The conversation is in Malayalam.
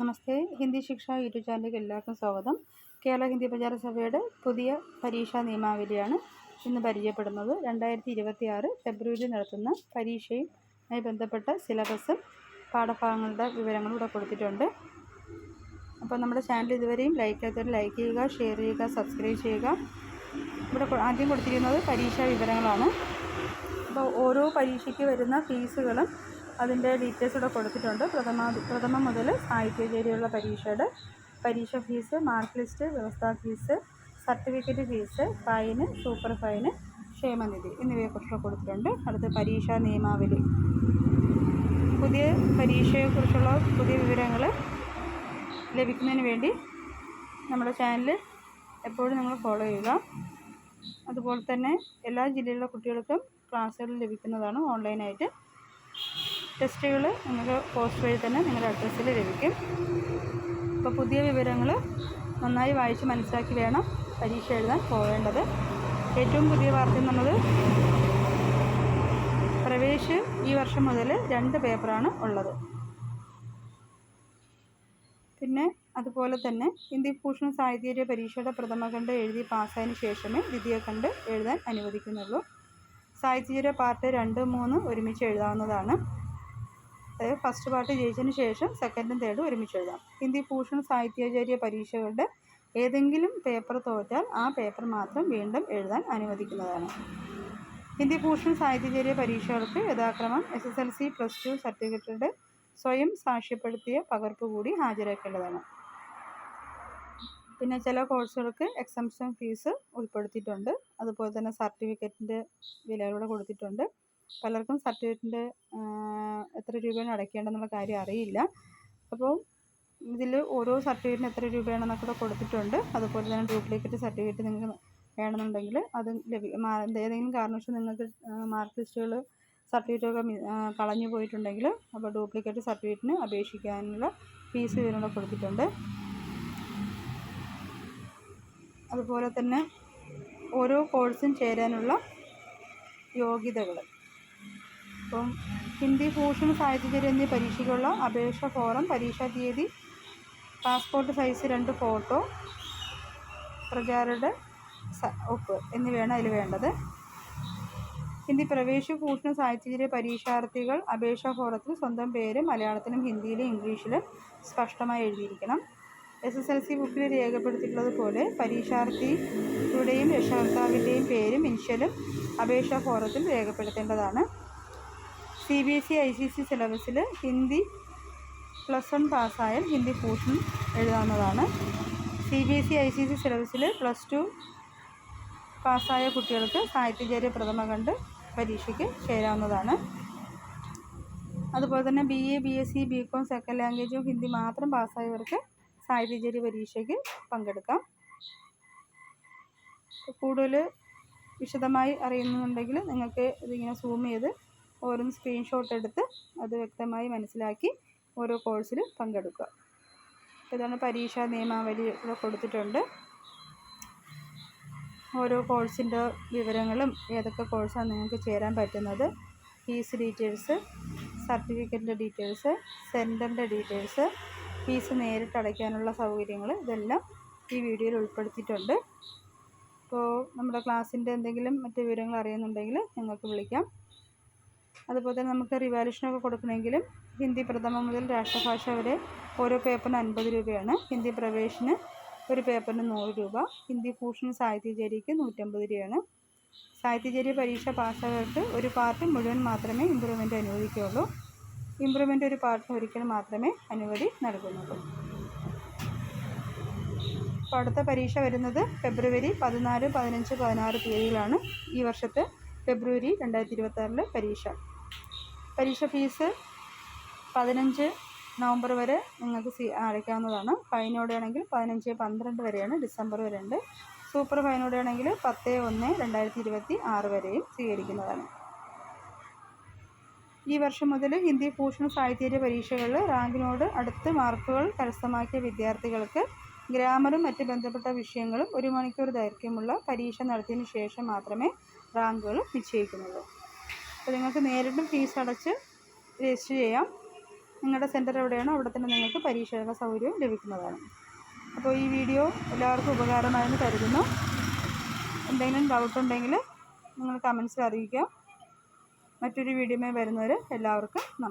നമസ്തേ. ഹിന്ദി ശിക്ഷ യൂട്യൂബ് ചാനലിലേക്ക് എല്ലാവർക്കും സ്വാഗതം. കേരള ഹിന്ദി പ്രചാര സഭയുടെ പുതിയ പരീക്ഷാ നിയമാവലിയാണ് ഇന്ന് പരിചയപ്പെടുന്നത്. രണ്ടായിരത്തി ഇരുപത്തി ആറ് ഫെബ്രുവരി നടത്തുന്ന പരീക്ഷയുമായി ബന്ധപ്പെട്ട സിലബസും പാഠഭാഗങ്ങളുടെ വിവരങ്ങളും ഇവിടെ കൊടുത്തിട്ടുണ്ട്. അപ്പോൾ നമ്മുടെ ചാനൽ ഇതുവരെയും ലൈക്ക് ചെയ്യാത്തവർ ലൈക്ക് ചെയ്യുക ഷെയർ ചെയ്യുക സബ്സ്ക്രൈബ് ചെയ്യുക. ഇവിടെ ആദ്യം കൊടുത്തിരിക്കുന്നത് പരീക്ഷാ വിവരങ്ങളാണ്. അപ്പോൾ ഓരോ പരീക്ഷയ്ക്ക് വരുന്ന ഫീസുകളും അതിന്റെ ഡീറ്റെയിൽസ് ഇവിടെ കൊടുത്തിട്ടുണ്ട്. പ്രഥമ പ്രഥമ മുതൽ സാഹിത്യ ചേരിയുള്ള പരീക്ഷയുടെ പരീക്ഷ fees mark list വ്യവസ്ഥാ fees certificate fees fine super fine ക്ഷേമനിധി എന്നിവയെക്കുറിച്ച് കൊടുത്തിട്ടുണ്ട്. അടുത്ത പരീക്ഷാ നിയമാവലി. പുതിയ പരീക്ഷയെക്കുറിച്ചുള്ള പുതിയ വിവരങ്ങൾ ലഭിക്കുന്നതിന് വേണ്ടി നമ്മുടെ ചാനൽ എപ്പോഴും നിങ്ങൾ ഫോളോ ചെയ്യുക. അതുപോലെ തന്നെ എല്ലാ ജില്ലയിലുള്ള കുട്ടികൾക്കും ക്ലാസ്സുകൾ ലഭിക്കുന്നതാണ് ഓൺലൈനായിട്ട് ടെസ്റ്റുകൾ നിങ്ങൾക്ക് പോസ്റ്റ് വഴി തന്നെ നിങ്ങളുടെ അഡ്രസ്സിൽ ലഭിക്കും. അപ്പോൾ പുതിയ വിവരങ്ങൾ നന്നായി വായിച്ച് മനസ്സിലാക്കി വേണം പരീക്ഷ എഴുതാൻ പോവേണ്ടത്. ഏറ്റവും പുതിയ വാർത്ത എന്നുള്ളത് പ്രവേശ് ഈ വർഷം മുതൽ രണ്ട് പേപ്പറാണ് ഉള്ളത്. പിന്നെ അതുപോലെ തന്നെ ഹിന്ദി ഭൂഷൺ സാഹിത്യ പരീക്ഷയുടെ പ്രഥമ ഖണ്ഡ് എഴുതി പാസ്സായതിനു ശേഷമേ ദ്വിതീയ ഖണ്ഡ് എഴുതാൻ അനുവദിക്കുന്നുള്ളൂ. സാഹിത്യ പാർട്ട് രണ്ട് മൂന്ന് ഒരുമിച്ച് എഴുതാവുന്നതാണ്. അതായത് ഫസ്റ്റ് പാർട്ട് ജയിച്ചതിന് ശേഷം സെക്കൻഡും തേർഡും ഒരുമിച്ച് എഴുതാം. ഹിന്ദി ഭൂഷൺ സാഹിത്യാചാര്യ പരീക്ഷകളുടെ ഏതെങ്കിലും പേപ്പർ തോറ്റാൽ ആ പേപ്പർ മാത്രം വീണ്ടും എഴുതാൻ അനുവദിക്കുന്നതാണ്. ഹിന്ദി ഭൂഷൺ സാഹിത്യചാര്യ പരീക്ഷകൾക്ക് യഥാക്രമം S S L C plus two സർട്ടിഫിക്കറ്റുകളുടെ സ്വയം സാക്ഷ്യപ്പെടുത്തിയ പകർപ്പ് കൂടി ഹാജരാക്കേണ്ടതാണ്. പിന്നെ ചില കോഴ്സുകൾക്ക് എക്സംഷൻ ഫീസ് ഉൾപ്പെടുത്തിയിട്ടുണ്ട്. അതുപോലെ തന്നെ സർട്ടിഫിക്കറ്റിന്റെ വിലകളൂടെ കൊടുത്തിട്ടുണ്ട്. പലർക്കും സർട്ടിഫിക്കറ്റിന്റെ എത്ര രൂപയാണ് അടയ്ക്കേണ്ടതെന്നുള്ള കാര്യം അറിയില്ല. അപ്പോൾ ഇതിൽ ഓരോ സർട്ടിഫിക്കറ്റിന് എത്ര രൂപയാണെന്നൊക്കെ കൂടെ കൊടുത്തിട്ടുണ്ട്. അതുപോലെ തന്നെ ഡ്യൂപ്ലിക്കേറ്റ് സർട്ടിഫിക്കറ്റ് നിങ്ങൾക്ക് വേണമെന്നുണ്ടെങ്കിൽ അത് ഏതെങ്കിലും കാരണവശാൽ നിങ്ങൾക്ക് മാർക്ക് ലിസ്റ്റുകൾ സർട്ടിഫിക്കറ്റൊക്കെ കളഞ്ഞു പോയിട്ടുണ്ടെങ്കിൽ അപ്പോൾ ഡ്യൂപ്ലിക്കേറ്റ് സർട്ടിഫിക്കറ്റിന് അപേക്ഷിക്കാനുള്ള ഫീസ് വിവരങ്ങൾ കൊടുത്തിട്ടുണ്ട്. അതുപോലെ തന്നെ ഓരോ കോഴ്സും ചേരാനുള്ള യോഗ്യതകൾ ഇപ്പം ഹിന്ദി ഭൂഷൺ സാഹിത്യചര്യ എന്നീ പരീക്ഷയ്ക്കുള്ള അപേക്ഷ ഫോറം പരീക്ഷാ തീയതി പാസ്പോർട്ട് സൈസ് രണ്ട് ഫോട്ടോ പ്രചാരുടെ ഒപ്പ് എന്നിവയാണ് അതിൽ വേണ്ടത്. ഹിന്ദി പ്രവേശ ഭൂഷണ സാഹിത്യചര്യ പരീക്ഷാർത്ഥികൾ അപേക്ഷാ ഫോറത്തിൽ സ്വന്തം പേര് മലയാളത്തിലും ഹിന്ദിയിലും ഇംഗ്ലീഷിലും സ്പഷ്ടമായി എഴുതിയിരിക്കണം. എസ് എസ് എൽ സി ബുക്കിൽ രേഖപ്പെടുത്തിയിട്ടുള്ളതുപോലെ പരീക്ഷാർത്ഥിയുടെയും രക്ഷകർത്താവിന്റെയും പേരും ഇൻഷ്യലും അപേക്ഷാ ഫോറത്തിൽ രേഖപ്പെടുത്തേണ്ടതാണ്. C B S E I C C സിലബസിൽ ഹിന്ദി പ്ലസ് വൺ പാസ്സായാൽ ഹിന്ദി പോർഷൻ എഴുതാവുന്നതാണ്. C B S E I C C സിലബസിൽ പ്ലസ് ടു പാസ്സായ കുട്ടികൾക്ക് സാഹിത്യചാര്യ പ്രഥമ കണ്ട് പരീക്ഷയ്ക്ക് ചേരാവുന്നതാണ്. അതുപോലെ തന്നെ B A B S C B com second ലാംഗ്വേജും Hindi മാത്രം പാസ്സായവർക്ക് സാഹിത്യചാര്യ പരീക്ഷയ്ക്ക് പങ്കെടുക്കാം. കൂടുതൽ വിശദമായി അറിയുന്നുണ്ടെങ്കിൽ നിങ്ങൾക്ക് ഇതിങ്ങനെ സൂം ചെയ്ത് ഓരോന്ന് സ്ക്രീൻഷോട്ട് എടുത്ത് അത് വ്യക്തമായി മനസ്സിലാക്കി ഓരോ കോഴ്സിൽ പങ്കെടുക്കുക. ഇതാണ് പരീക്ഷാ നിയമാവലി ഇവിടെ കൊടുത്തിട്ടുണ്ട്. ഓരോ കോഴ്സിന്റെ വിവരങ്ങളും ഏതൊക്കെ കോഴ്സാണ് നിങ്ങൾക്ക് ചേരാൻ പറ്റുന്നത്. ഫീസ് ഡീറ്റെയിൽസ് സർട്ടിഫിക്കറ്റിന്റെ ഡീറ്റെയിൽസ് സെന്ററിന്റെ ഡീറ്റെയിൽസ് ഫീസ് നേരിട്ട് അടയ്ക്കാനുള്ള സൗകര്യങ്ങൾ ഇതെല്ലാം ഈ വീഡിയോയിൽ ഉൾപ്പെടുത്തിയിട്ടുണ്ട്. അപ്പോൾ നമ്മുടെ ക്ലാസ്സിന്റെ എന്തെങ്കിലും മറ്റ് വിവരങ്ങൾ അറിയുന്നുണ്ടെങ്കിൽ നിങ്ങൾക്ക് വിളിക്കാം. അതുപോലെ തന്നെ നമുക്ക് റിവാലുഷനൊക്കെ കൊടുക്കണമെങ്കിലും ഹിന്ദി പ്രഥമ മുതൽ രാഷ്ട്രഭാഷ വരെ ഓരോ പേപ്പറിന് അൻപത് രൂപയാണ്. ഹിന്ദി പ്രവേശന് ഒരു പേപ്പറിന് നൂറ് രൂപ. ഹിന്ദി ഭൂഷൺ സാഹിത്യചേരിക്ക് നൂറ്റമ്പത് രൂപയാണ്. സാഹിത്യചേരി പരീക്ഷ പാസ്സായവർക്ക് ഒരു പാർട്ട് മുഴുവൻ മാത്രമേ ഇമ്പ്രൂവ്മെന്റ് അനുവദിക്കുകയുള്ളൂ. ഇമ്പ്രൂവ്മെന്റ് ഒരു പാർട്ട് ഒരിക്കൽ മാത്രമേ അനുമതി നൽകുന്നുള്ളൂ. അപ്പോൾ അടുത്ത പരീക്ഷ വരുന്നത് ഫെബ്രുവരി പതിനാല് പതിനഞ്ച് പതിനാറ് തീയതികളാണ് ഈ വർഷത്തെ ഫെബ്രുവരി രണ്ടായിരത്തി ഇരുപത്താറിലെ പരീക്ഷ. പരീക്ഷ ഫീസ് പതിനഞ്ച് നവംബർ വരെ നിങ്ങൾക്ക് സി അടയ്ക്കാവുന്നതാണ്. ഫൈനോടെയാണെങ്കിൽ പതിനഞ്ച് പന്ത്രണ്ട് വരെയാണ് ഡിസംബർ വരെ ഉണ്ട്. സൂപ്പർ ഫൈനോടെയാണെങ്കിൽ പത്ത് ഒന്ന് രണ്ടായിരത്തി ഇരുപത്തി ആറ് വരെയും സ്വീകരിക്കുന്നതാണ്. ഈ വർഷം മുതൽ ഹിന്ദി ഭൂഷൺ സാഹിത്യ പരീക്ഷകളിൽ റാങ്കിനോട് അടുത്ത് മാർക്കുകൾ കരസ്ഥമാക്കിയ വിദ്യാർത്ഥികൾക്ക് ഗ്രാമറും മറ്റ് ബന്ധപ്പെട്ട വിഷയങ്ങളും ഒരു മണിക്കൂർ ദൈർഘ്യമുള്ള പരീക്ഷ നടത്തിയതിന് ശേഷം മാത്രമേ റാങ്കുകൾ നിശ്ചയിക്കുന്നുള്ളൂ. അപ്പോൾ നിങ്ങൾക്ക് നേരിട്ടും ഫീസ് അടച്ച് രജിസ്റ്റർ ചെയ്യാം. നിങ്ങളുടെ സെന്റർ എവിടെയാണോ അവിടെ തന്നെ നിങ്ങൾക്ക് പരീക്ഷയുടെ സൗകര്യം ലഭിക്കുന്നതാണ്. അപ്പോൾ ഈ വീഡിയോ എല്ലാവർക്കും ഉപകാരമായെന്ന് കരുതുന്നു. എന്തെങ്കിലും ഡൗട്ട് ഉണ്ടെങ്കിൽ നിങ്ങൾ കമൻസിൽ അറിയിക്കാം മറ്റൊരു വീഡിയോമേ വരുന്നവർ എല്ലാവർക്കും